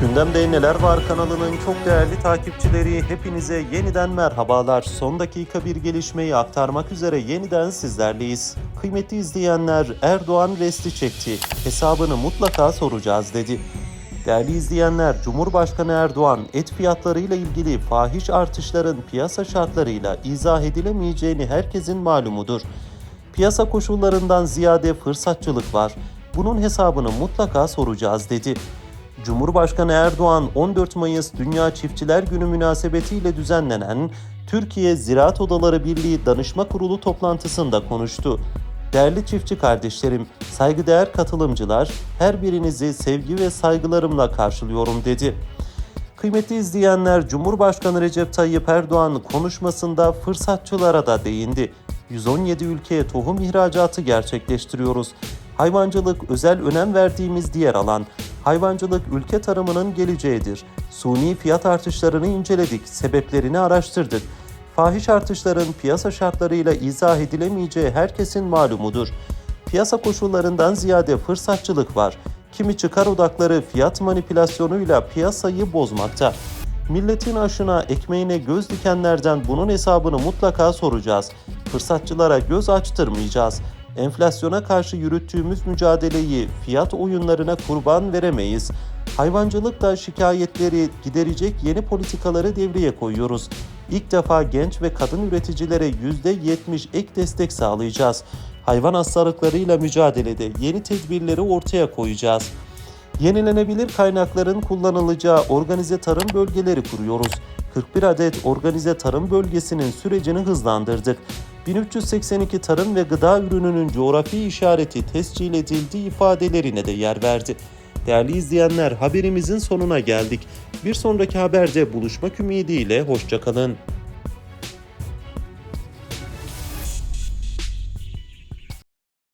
Gündemde Neler Var kanalının çok değerli takipçileri hepinize yeniden merhabalar. Son dakika bir gelişmeyi aktarmak üzere yeniden sizlerleyiz. Kıymetli izleyenler Erdoğan resti çekti. Hesabını mutlaka soracağız dedi. Değerli izleyenler, Cumhurbaşkanı Erdoğan et fiyatlarıyla ilgili fahiş artışların piyasa şartlarıyla izah edilemeyeceğini herkesin malumudur. Piyasa koşullarından ziyade fırsatçılık var. Bunun hesabını mutlaka soracağız dedi. Cumhurbaşkanı Erdoğan 14 Mayıs Dünya Çiftçiler Günü münasebetiyle düzenlenen Türkiye Ziraat Odaları Birliği Danışma Kurulu toplantısında konuştu. Değerli çiftçi kardeşlerim, saygıdeğer katılımcılar, her birinizi sevgi ve saygılarımla karşılıyorum dedi. Kıymetli izleyenler, Cumhurbaşkanı Recep Tayyip Erdoğan konuşmasında fırsatçılara da değindi. 117 ülkeye tohum ihracatı gerçekleştiriyoruz. Hayvancılık özel önem verdiğimiz diğer alan. Hayvancılık ülke tarımının geleceğidir. Suni fiyat artışlarını inceledik, sebeplerini araştırdık. Fahiş artışların piyasa şartlarıyla izah edilemeyeceği herkesin malumudur. Piyasa koşullarından ziyade fırsatçılık var. Kimi çıkar odakları fiyat manipülasyonuyla piyasayı bozmakta. Milletin aşına, ekmeğine göz dikenlerden bunun hesabını mutlaka soracağız. Fırsatçılara göz açtırmayacağız. Enflasyona karşı yürüttüğümüz mücadeleyi fiyat oyunlarına kurban veremeyiz. Hayvancılıkta şikayetleri giderecek yeni politikaları devreye koyuyoruz. İlk defa genç ve kadın üreticilere %70 ek destek sağlayacağız. Hayvan hastalıklarıyla mücadelede yeni tedbirleri ortaya koyacağız. Yenilenebilir kaynakların kullanılacağı organize tarım bölgeleri kuruyoruz. 41 adet organize tarım bölgesinin sürecini hızlandırdık. 1382 tarım ve gıda ürününün coğrafi işareti tescil edildiği ifadelerine de yer verdi. Değerli izleyenler haberimizin sonuna geldik. Bir sonraki haberde buluşmak ümidiyle hoşçakalın.